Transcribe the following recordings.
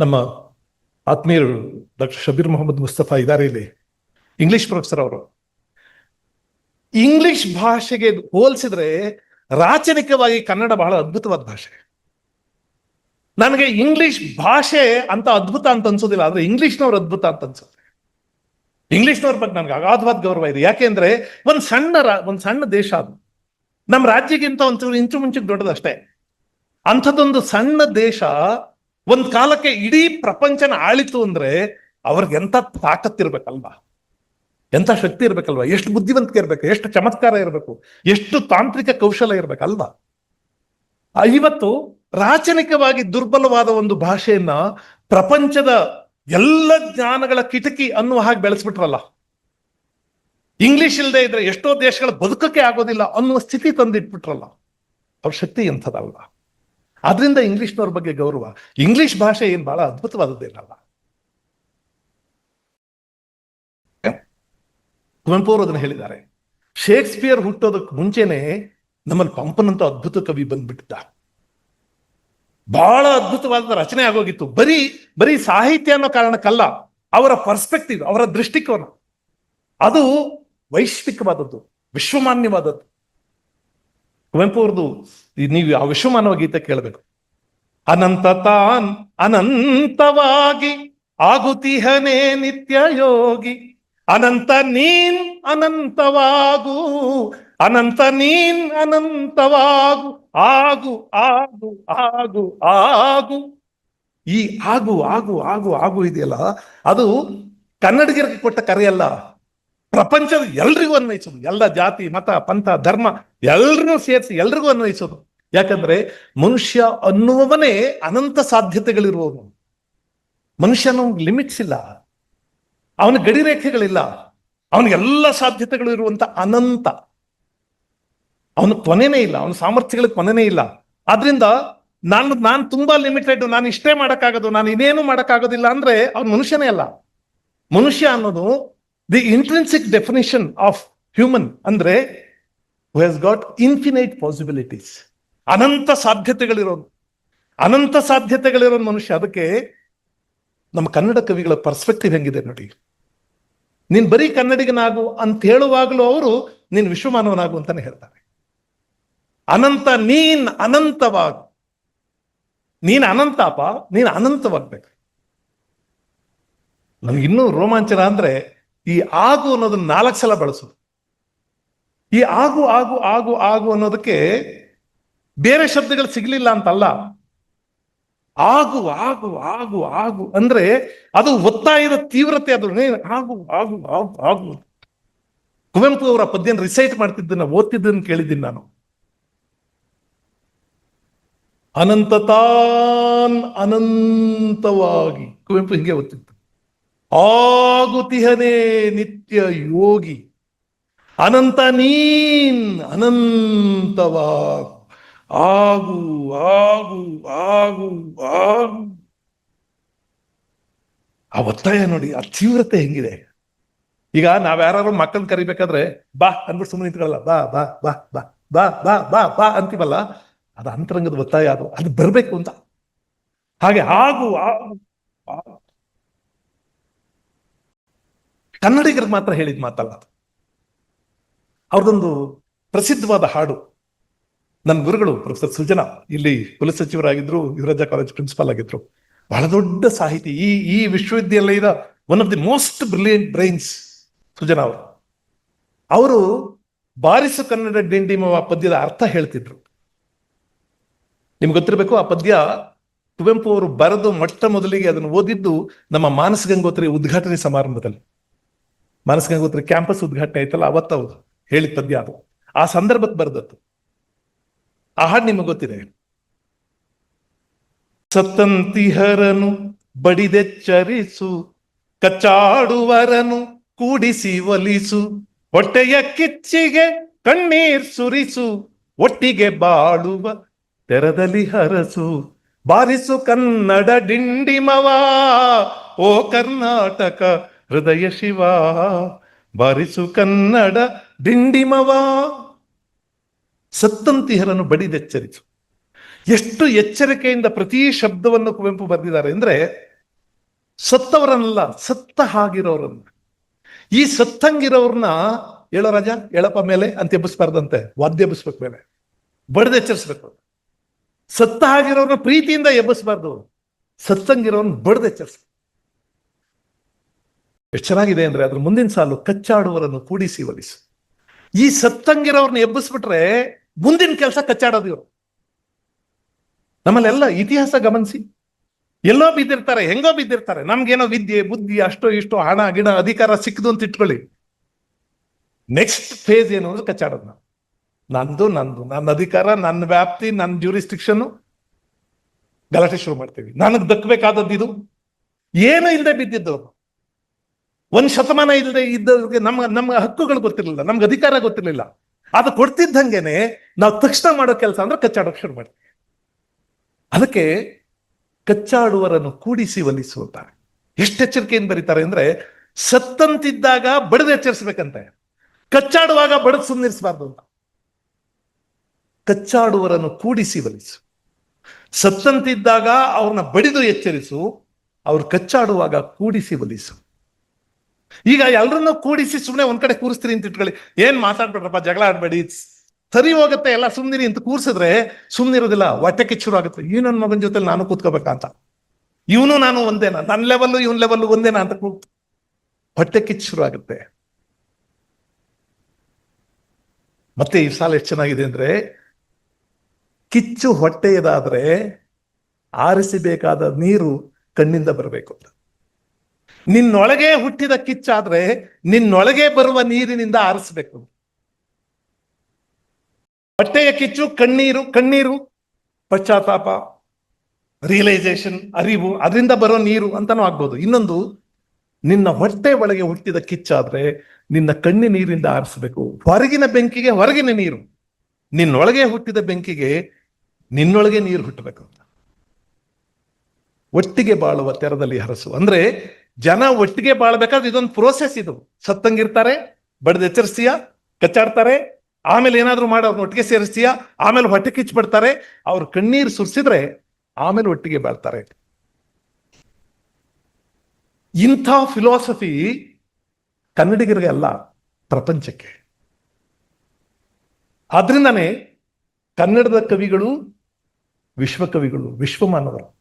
ನಮ್ಮ ಆತ್ಮೀಯರು ಡಾಕ್ಟರ್ ಶಬೀರ್ ಮೊಹಮ್ಮದ್ ಮುಸ್ತಫಾ ಇದಾರೆ ಇಲ್ಲಿ. ಇಂಗ್ಲಿಷ್ ಪ್ರೊಫೆಸರ್ ಅವರು. ಇಂಗ್ಲಿಷ್ ಭಾಷೆಗೆ ಹೋಲಿಸಿದ್ರೆ ರಾಚನಿಕವಾಗಿ ಕನ್ನಡ ಬಹಳ ಅದ್ಭುತವಾದ ಭಾಷೆ. ನನಗೆ ಇಂಗ್ಲಿಷ್ ಭಾಷೆ ಅಂತ ಅದ್ಭುತ ಅಂತ ಅನ್ಸೋದಿಲ್ಲ, ಆದ್ರೆ ಇಂಗ್ಲಿಷ್ನವ್ರು ಅದ್ಭುತ ಅಂತ ಅನ್ಸುತ್ತೆ. ಇಂಗ್ಲಿಷ್ನವ್ರ ಬಗ್ಗೆ ನನಗೆ ಅಗಾಧವಾದ ಗೌರವ ಇದೆ. ಯಾಕೆಂದ್ರೆ ಒಂದು ಸಣ್ಣ ಒಂದು ಸಣ್ಣ ದೇಶ ಅದು. ನಮ್ಮ ರಾಜ್ಯಕ್ಕಿಂತ ಒಂಚೂರು ಇಂಚು ಮುಂಚೆಗೆ ದೊಡ್ಡದಷ್ಟೇ. ಅಂಥದ್ದೊಂದು ಸಣ್ಣ ದೇಶ ಒಂದ್ ಕಾಲಕ್ಕೆ ಇಡೀ ಪ್ರಪಂಚನ ಆಳಿತು ಅಂದ್ರೆ ಅವ್ರಿಗೆ ಎಂತ ತಾಕತ್ತಿರ್ಬೇಕಲ್ವಾ ಎಂತ ಶಕ್ತಿ ಇರ್ಬೇಕಲ್ವಾ? ಎಷ್ಟು ಬುದ್ಧಿವಂತಿಕೆ ಇರ್ಬೇಕು? ಎಷ್ಟು ಚಮತ್ಕಾರ ಇರಬೇಕು? ಎಷ್ಟು ತಾಂತ್ರಿಕ ಕೌಶಲ ಇರ್ಬೇಕಲ್ವಾ? ಇವತ್ತು ರಾಚನಿಕವಾಗಿ ದುರ್ಬಲವಾದ ಒಂದು ಭಾಷೆಯನ್ನ ಪ್ರಪಂಚದ ಎಲ್ಲ ಜ್ಞಾನಗಳ ಕಿಟಕಿ ಅನ್ನುವ ಹಾಗೆ ಬೆಳೆಸ್ಬಿಟ್ರಲ್ಲ? ಇಂಗ್ಲಿಷ್ ಇಲ್ಲದೆ ಇದ್ರೆ ಎಷ್ಟೋ ದೇಶಗಳ ಬದುಕಕ್ಕೆ ಆಗೋದಿಲ್ಲ ಅನ್ನುವ ಸ್ಥಿತಿ ತಂದಿಟ್ಬಿಟ್ರಲ್ಲ? ಅವ್ರ ಶಕ್ತಿ ಎಂಥದಲ್ಲ ಆದ್ರಿಂದ ಇಂಗ್ಲಿಷ್ನವ್ರ ಬಗ್ಗೆ ಗೌರವ. ಇಂಗ್ಲಿಷ್ ಭಾಷೆ ಏನು ಬಹಳ ಅದ್ಭುತವಾದದ್ದೇನಲ್ಲ. ಕುವೆಂಪು ಅವರು ಅದನ್ನು ಹೇಳಿದ್ದಾರೆ. ಶೇಕ್ಸ್ಪಿಯರ್ ಹುಟ್ಟೋದಕ್ಕೆ ಮುಂಚೆನೆ ನಮ್ಮಲ್ಲಿ ಪಂಪನಂತ ಅದ್ಭುತ ಕವಿ ಬಂದ್ಬಿಟ್ಟಿದ್ದ. ಬಹಳ ಅದ್ಭುತವಾದ ರಚನೆ ಆಗೋಗಿತ್ತು. ಬರೀ ಬರೀ ಸಾಹಿತ್ಯ ಅನ್ನೋ ಕಾರಣಕ್ಕಲ್ಲ, ಅವರ ಪರ್ಸ್ಪೆಕ್ಟಿವ್, ಅವರ ದೃಷ್ಟಿಕೋನ. ಅದು ವೈಶ್ವಿಕವಾದದ್ದು, ವಿಶ್ವಮಾನ್ಯವಾದದ್ದು. ಕುವೆಂಪು ಅವ್ರದ್ದು ನೀವು ಯಾವ ವಿಶ್ವಮಾನವ ಗೀತೆ ಕೇಳಬೇಕು? ಅನಂತ ತಾನ್ ಅನಂತವಾಗಿ ಆಗುತಿಹನೇ ನಿತ್ಯ ಯೋಗಿ ಅನಂತ ನೀನ್ ಅನಂತವಾಗು, ಅನಂತ ನೀನ್ ಅನಂತವಾಗು, ಆಗು ಆಗು ಆಗು ಆಗು. ಈ ಆಗು ಆಗು ಆಗು ಆಗು ಇದೆಯಲ್ಲ, ಅದು ಕನ್ನಡಿಗರಿಗೆ ಕೊಟ್ಟ ಕರೆಯಲ್ಲ. ಪ್ರಪಂಚದ ಎಲ್ರಿಗೂ ಅನ್ವಯಿಸೋದು. ಎಲ್ಲ ಜಾತಿ, ಮತ, ಪಂಥ, ಧರ್ಮ ಎಲ್ರನ್ನೂ ಸೇರಿಸಿ ಎಲ್ರಿಗೂ ಅನ್ವಯಿಸೋದು. ಯಾಕಂದ್ರೆ ಮನುಷ್ಯ ಅನ್ನುವವನೇ ಅನಂತ ಸಾಧ್ಯತೆಗಳಿರುವವನು. ಮನುಷ್ಯನ ಲಿಮಿಟ್ಸ್ ಇಲ್ಲ. ಅವನ ಗಡಿ ರೇಖೆಗಳಿಲ್ಲ. ಅವನಿಗೆಲ್ಲ ಸಾಧ್ಯತೆಗಳು ಇರುವಂತ ಅನಂತ. ಅವನ ಕೊನೆನೇ ಇಲ್ಲ. ಅವನ ಸಾಮರ್ಥ್ಯಗಳಿಗೆ ಕೊನೆನೇ ಇಲ್ಲ. ಆದ್ರಿಂದ ನಾನು ನಾನು ತುಂಬಾ ಲಿಮಿಟೆಡ್. ನಾನು ಇಷ್ಟೇ ಮಾಡಕ್ಕಾಗೋದು. ನಾನು ಇನ್ನೇನು ಮಾಡಕ್ಕಾಗೋದಿಲ್ಲ ಅಂದ್ರೆ ಅವ್ನು ಮನುಷ್ಯನೇ ಅಲ್ಲ. ಮನುಷ್ಯ ಅನ್ನೋದು the intrinsic definition of human ಅಂದ್ರೆ who has got infinite possibilities ಅನಂತ ಸಾಧ್ಯತೆಗಳಿರೋನು. ಅನಂತ ಸಾಧ್ಯತೆಗಳಿರೋ ಮನುಷ್ಯ. ಅದಕ್ಕೆ ನಮ್ಮ ಕನ್ನಡ ಕವಿಗಳ ಪರ್ಸ್ಪೆಕ್ಟಿವ್ ಹೆಂಗಿದೆ ನೋಡಿ. ನೀನ್ ಬರೀ ಕನ್ನಡಿಗನಾಗು ಅಂತ ಹೇಳುವಾಗಲೂ ಅವರು ನೀನ್ ವಿಶ್ವಮಾನವನಾಗು ಅಂತಾನೆ ಹೇಳ್ತಾರೆ. ಅನಂತ ನೀನ್ ಅನಂತವಾಗು. ನೀನ್ ಅನಂತಾಪ, ನೀನ್ ಅನಂತವಾಗ್ಬೇಕು. ಇನ್ನೂ ರೋಮಾಂಚನ ಅಂದ್ರೆ ಈ ಆಗು ಅನ್ನೋದನ್ನ ನಾಲ್ಕು ಸಲ ಬಳಸೋದು. ಈ ಆಗು ಆಗು ಆಗು ಆಗು ಅನ್ನೋದಕ್ಕೆ ಬೇರೆ ಶಬ್ದಗಳು ಸಿಗಲಿಲ್ಲ ಅಂತಲ್ಲ. ಆಗು ಆಗು ಆಗು ಆಗು ಅಂದ್ರೆ ಅದು ಒತ್ತಾಯದ ತೀವ್ರತೆ ಅದು. ಆಗು ಆಗು ಆಗು ಆಗು. ಕುವೆಂಪು ಅವರ ಪದ್ಯನ ರಿಸೈಟ್ ಮಾಡ್ತಿದ್ದನ್ನ ಓದ್ತಿದ್ದನ್ನು ಕೇಳಿದ್ದೀನಿ ನಾನು. ಅನಂತತಾನ್ ಅನಂತವಾಗಿ. ಕುವೆಂಪು ಹಿಂಗೆ ಓದ್ತಿತ್ತು ಆಗುತಿಹನೇ ನಿತ್ಯ ಯೋಗಿ. ಅನಂತ ನೀನ್ ಅನಂತವಾಗ ಆಗು ಆಗು ಆಗು ಆಗು. ಆ ಒತ್ತಾಯ ನೋಡಿ, ಆ ತೀವ್ರತೆ ಹೆಂಗಿದೆ. ಈಗ ನಾವ್ ಯಾರು ಮಕ್ಕಳನ್ನ ಕರಿಬೇಕಾದ್ರೆ, ಬಾ ಅಂದ್ಬಿಟ್ಟು ಸುಮ್ಮನೆ ನಿಂತ್ಕೊಳ್ಳಲ್ಲ, ಬಾ ಬಾ ಬಾ ಬಾ ಬಾ ಬಾ ಬಾ ಬಾ ಅಂತೀವಲ್ಲ, ಅದು ಅಂತರಂಗದ ಒತ್ತಾಯ ಅದು ಅದು ಬರ್ಬೇಕು ಅಂತ. ಹಾಗೆ ಆಗು ಆಗು. ಕನ್ನಡಿಗರಿಗೆ ಮಾತ್ರ ಹೇಳಿದ ಮಾತಲ್ಲ ಅದು. ಅವ್ರದೊಂದು ಪ್ರಸಿದ್ಧವಾದ ಹಾಡು. ನನ್ನ ಗುರುಗಳು ಪ್ರೊಫೆಸರ್ ಸುಜನಾ, ಇಲ್ಲಿ ಕುಲಸಚಿವರಾಗಿದ್ರು ಯುವರಾಜ ಕಾಲೇಜ್ ಪ್ರಿನ್ಸಿಪಾಲ್ ಆಗಿದ್ರು. ಬಹಳ ದೊಡ್ಡ ಸಾಹಿತಿ. ಈ ಈ ವಿಶ್ವವಿದ್ಯಾಲಯದ one of the most brilliant brains Sujana ಅವರು. ಅವರು ಬಾರಿಸು ಕನ್ನಡ ಡಿಂಡಿಮವ ಪದ್ಯದ ಅರ್ಥ ಹೇಳ್ತಿದ್ರು. ನಿಮ್ಗೆ ಗೊತ್ತಿರಬೇಕು, ಆ ಪದ್ಯ ಕುವೆಂಪು ಅವರು ಬರೆದು ಮೊಟ್ಟ ಮೊದಲಿಗೆ ಅದನ್ನು ಓದಿದ್ದು ನಮ್ಮ ಮಾನಸ ಗಂಗೋತ್ರಿ ಉದ್ಘಾಟನೆ ಸಮಾರಂಭದಲ್ಲಿ. ಮಾನಸ ಗಂಗೋತ್ರಿ ಕ್ಯಾಂಪಸ್ ಉದ್ಘಾಟನೆ ಆಯ್ತಲ್ಲ, ಅವತ್ತು ಅವರು ಹೇಳಿದ ಪದ್ಯ ಅದು. ಆ ಸಂದರ್ಭಕ್ಕೆ ಬರೆದದ್ದು. ಆ ಹಾಡು ನಿಮಗೆ ಗೊತ್ತಿದೆ ಸತಂತಿಹರನು ಬಡಿದೆಚ್ಚರಿಸು, ಕಚ್ಚಾಡುವರನು ಕೂಡಿಸಿ ಒಲಿಸು, ಹೊಟ್ಟೆಯ ಕಿಚ್ಚಿಗೆ ಕಣ್ಣೀರ್ ಸುರಿಸು, ಒಟ್ಟಿಗೆ ಬಾಳುವ ತೆರದಲ್ಲಿ ಹರಸು, ಬಾರಿಸು ಕನ್ನಡ ಡಿಂಡಿಮವಾ, ಓ ಕರ್ನಾಟಕ ಹೃದಯ ಶಿವ, ಬಾರಿಸು ಕನ್ನಡ, ಡಿಂಡಿಮವ. ಸತ್ತಂತಿಹರನ್ನು ಬಡಿದೆಚ್ಚರಿಸು. ಎಷ್ಟು ಎಚ್ಚರಿಕೆಯಿಂದ ಪ್ರತಿ ಶಬ್ದವನ್ನು ಕುವೆಂಪು ಬರೆದಿದ್ದಾರೆ ಅಂದ್ರೆ, ಸತ್ತವರನ್ನಲ್ಲ ಸತ್ತ ಹಾಗಿರೋರನ್ನ ಈ ಸತ್ತಂಗಿರೋರ್ನ, ಹೇಳೋ ರಾಜ ಎಳಪ ಮೇಲೆ ಅಂತ ಎಬ್ಬಿಸ್ಬಾರ್ದಂತೆ ವಾದ್ಯ ಎಬ್ಬಿಸ್ಬೇಕು ಮೇಲೆ. ಬಡ್ದೆಚ್ಚರಿಸ್ಬೇಕು. ಸತ್ತ ಆಗಿರೋರ್ನ ಪ್ರೀತಿಯಿಂದ ಎಬ್ಬಿಸ್ಬಾರ್ದು. ಸತ್ತಂಗಿರೋರ್ನ ಬಡ್ದು ಎಚ್ಚರಿಸ್ಬೇಕು ಎಷ್ಟು ಚೆನ್ನಾಗಿದೆ ಅಂದ್ರೆ ಅದ್ರ ಮುಂದಿನ ಸಾಲು ಕಚ್ಚಾಡುವರನ್ನು ಕೂಡಿಸಿ ಒಲಿಸು. ಈ ಸತ್ತಂಗಿರೋರ್ನ ಎಬ್ಬಿಸ್ಬಿಟ್ರೆ ಮುಂದಿನ ಕೆಲಸ ಕಚ್ಚಾಡೋದು ಇವರು. ನಮ್ಮಲ್ಲೆಲ್ಲ ಇತಿಹಾಸ ಗಮನಿಸಿ. ಎಲ್ಲೋ ಬಿದ್ದಿರ್ತಾರೆ, ಹೆಂಗೋ ಬಿದ್ದಿರ್ತಾರೆ. ನಮ್ಗೇನೋ ವಿದ್ಯೆ, ಬುದ್ಧಿ, ಅಷ್ಟೋ ಇಷ್ಟೋ ಹಣ, ಗಿಡ, ಅಧಿಕಾರ ಸಿಕ್ಕದು ಅಂತ ಇಟ್ಕೊಳ್ಳಿ. ನೆಕ್ಸ್ಟ್ ಫೇಸ್ ಏನು ಅಂದ್ರೆ ಕಚ್ಚಾಡೋದು ನಾವು. ನಂದು ನಂದು, ನನ್ನ ಅಧಿಕಾರ, ನನ್ನ ವ್ಯಾಪ್ತಿ, ನನ್ನ ಜ್ಯೂರಿಸ್ಟಿಕ್ಷನ್ ಗಲಾಟೆ ಶುರು ಮಾಡ್ತೀವಿ. ನನಗೆ ದಕ್ಕಬೇಕಾದದ್ದು ಇದು. ಏನು ಇಲ್ಲದೆ ಬಿದ್ದಿದ್ದವರು ಒಂದ್ ಶತಮಾನ ಇಲ್ಲದೆ ಇದ್ದವ್ರಿಗೆ ನಮ್ಮ ನಮ್ಮ ಹಕ್ಕುಗಳು ಗೊತ್ತಿರಲಿಲ್ಲ, ನಮ್ಗೆ ಅಧಿಕಾರ ಗೊತ್ತಿರಲಿಲ್ಲ. ಅದು ಕೊಡ್ತಿದ್ದಂಗೆನೆ ನಾವು ತಕ್ಷಣ ಮಾಡೋ ಕೆಲಸ ಅಂದ್ರೆ ಕಚ್ಚಾಡೋಕೆ ಶುರು ಮಾಡ್ತೀವಿ. ಅದಕ್ಕೆ ಕಚ್ಚಾಡುವರನ್ನು ಕೂಡಿಸಿ ಒಲಿಸುತ್ತಾರೆ ಎಷ್ಟು ಎಚ್ಚರಿಕೆಯಿಂದ ಬರೀತಾರೆ ಅಂದ್ರೆ ಸತ್ತಂತಿದ್ದಾಗ ಬಡದು ಎಚ್ಚರಿಸ್ಬೇಕಂತೆ. ಕಚ್ಚಾಡುವಾಗ ಬಡದು ಸುಂದಿರಿಸಬಾರ್ದು ಅಂತ. ಕಚ್ಚಾಡುವರನ್ನು ಕೂಡಿಸಿ ಒಲಿಸು. ಸತ್ತಂತಿದ್ದಾಗ ಅವ್ರನ್ನ ಬಡಿದು ಎಚ್ಚರಿಸು, ಅವ್ರು ಕಚ್ಚಾಡುವಾಗ ಕೂಡಿಸಿ ಒಲಿಸು. ಈಗ ಎಲ್ರನ್ನೂ ಕೂಡಿಸಿ ಸುಮ್ಮನೆ ಒಂದ್ ಕಡೆ ಕೂರಿಸ್ತೀರಿ ಅಂತ ಇಟ್ಕೊಳ್ಳಿ. ಏನ್ ಮಾತಾಡ್ಬೇಡ್ರಪ್ಪ, ಜಗಳ ಆಡ್ಬೇಡಿ. ಸರಿ ಹೋಗುತ್ತೆ, ಎಲ್ಲ ಸುಮ್ನಿರಿ ಅಂತ ಕೂರ್ಸಿದ್ರೆ ಸುಮ್ನಿರೋದಿಲ್ಲ ಹೊಟ್ಟೆ ಕಿಚ್ಚುರು ಆಗುತ್ತೆ. ನನ್ನ ಮಗನ ಜೊತೆ ನಾನು ಕೂತ್ಕೋಬೇಕಂತ. ಇವನು ನಾನು ಒಂದೇನಾ? ನನ್ನ ಲೆವೆಲ್ ಇವನ್ ಲೆವೆಲ್ ಒಂದೇನಾ ಅಂತ ಹೊಟ್ಟೆ ಕಿಚ್ಚುರು ಆಗುತ್ತೆ. ಮತ್ತೆ ಈ ಸಾಲ ಎಷ್ಟು ಚೆನ್ನಾಗಿದೆ ಅಂದ್ರೆ, ಕಿಚ್ಚು ಹೊಟ್ಟೆಯದಾದ್ರೆ ಆರಿಸಬೇಕಾದ ನೀರು ಕಣ್ಣಿಂದ ಬರಬೇಕು ಅಂತ. ನಿನ್ನೊಳಗೆ ಹುಟ್ಟಿದ ಕಿಚ್ಚಾದ್ರೆ ನಿನ್ನೊಳಗೆ ಬರುವ ನೀರಿನಿಂದ ಆರಿಸ್ಬೇಕು. ಹೊಟ್ಟೆಯ ಕಿಚ್ಚು, ಕಣ್ಣೀರು ಕಣ್ಣೀರು, ಪಶ್ಚಾತ್ತಾಪ ರಿಯಲೈಸೇಷನ್ ಅರಿವು, ಅದರಿಂದ ಬರೋ ನೀರು ಅಂತಾನೂ ಆಗ್ಬೋದು. ಇನ್ನೊಂದು, ನಿನ್ನ ಹೊಟ್ಟೆ ಒಳಗೆ ಹುಟ್ಟಿದ ಕಿಚ್ಚಾದ್ರೆ ನಿನ್ನ ಕಣ್ಣಿ ನೀರಿಂದ ಆರಿಸ್ಬೇಕು. ಹೊರಗಿನ ಬೆಂಕಿಗೆ ಹೊರಗಿನ ನೀರು. ನಿನ್ನೊಳಗೆ ಹುಟ್ಟಿದ ಬೆಂಕಿಗೆ ನಿನ್ನೊಳಗೆ ನೀರು ಹುಟ್ಟಬೇಕು ಅಂತ. ಒಟ್ಟಿಗೆ ಬಾಳುವ ತೆರದಲ್ಲಿ ಹರಸು. ಅಂದ್ರೆ ಜನ ಒಟ್ಟಿಗೆ ಬಾಳ್ಬೇಕಾದ್ರೆ ಇದೊಂದು ಪ್ರೋಸೆಸ್ ಇದು. ಸತ್ತಂಗಿರ್ತಾರೆ, ಬಡ್ದು ಎಚ್ಚರಿಸ್ತೀಯ, ಕಚ್ಚಾಡ್ತಾರೆ, ಆಮೇಲೆ ಏನಾದ್ರೂ ಮಾಡಿ ಅವ್ರನ್ನ ಒಟ್ಟಿಗೆ ಸೇರಿಸ್ತೀಯ, ಆಮೇಲೆ ಹೊಟ್ಟೆ ಕಿಚ್ಚು ಬಿಡ್ತಾರೆ ಅವ್ರ ಕಣ್ಣೀರು ಸುರಿಸಿದ್ರೆ ಆಮೇಲೆ ಒಟ್ಟಿಗೆ ಬಾಳ್ತಾರೆ. ಇಂಥ ಫಿಲಾಸಫಿ ಕನ್ನಡಿಗರಿಗೆ ಅಲ್ಲ, ಪ್ರಪಂಚಕ್ಕೆ. ಆದ್ರಿಂದಾನೇ ಕನ್ನಡದ ಕವಿಗಳು, ವಿಶ್ವಕವಿಗಳು, ವಿಶ್ವಮಾನವರು.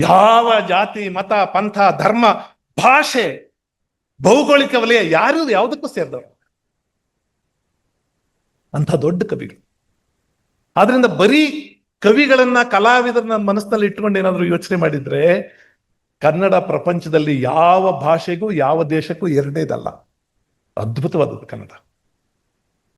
ಯಾವ ಜಾತಿ, ಮತ, ಪಂಥ, ಧರ್ಮ, ಭಾಷೆ, ಭೌಗೋಳಿಕ ವಲಯ ಯಾರು ಯಾವುದಕ್ಕೂ ಸೇರಿದವರು ಅಂಥ ದೊಡ್ಡ ಕವಿಗಳು. ಆದ್ರಿಂದ ಬರೀ ಕವಿಗಳನ್ನ, ಕಲಾವಿದರನ್ನ ಮನಸ್ಸಿನಲ್ಲಿ ಇಟ್ಕೊಂಡು ಏನಾದ್ರು ಯೋಚನೆ ಮಾಡಿದ್ರೆ ಕನ್ನಡ ಪ್ರಪಂಚದಲ್ಲಿ ಯಾವ ಭಾಷೆಗೂ, ಯಾವ ದೇಶಕ್ಕೂ ಎರಡೇದಲ್ಲ. ಅದ್ಭುತವಾದದ್ದು ಕನ್ನಡ.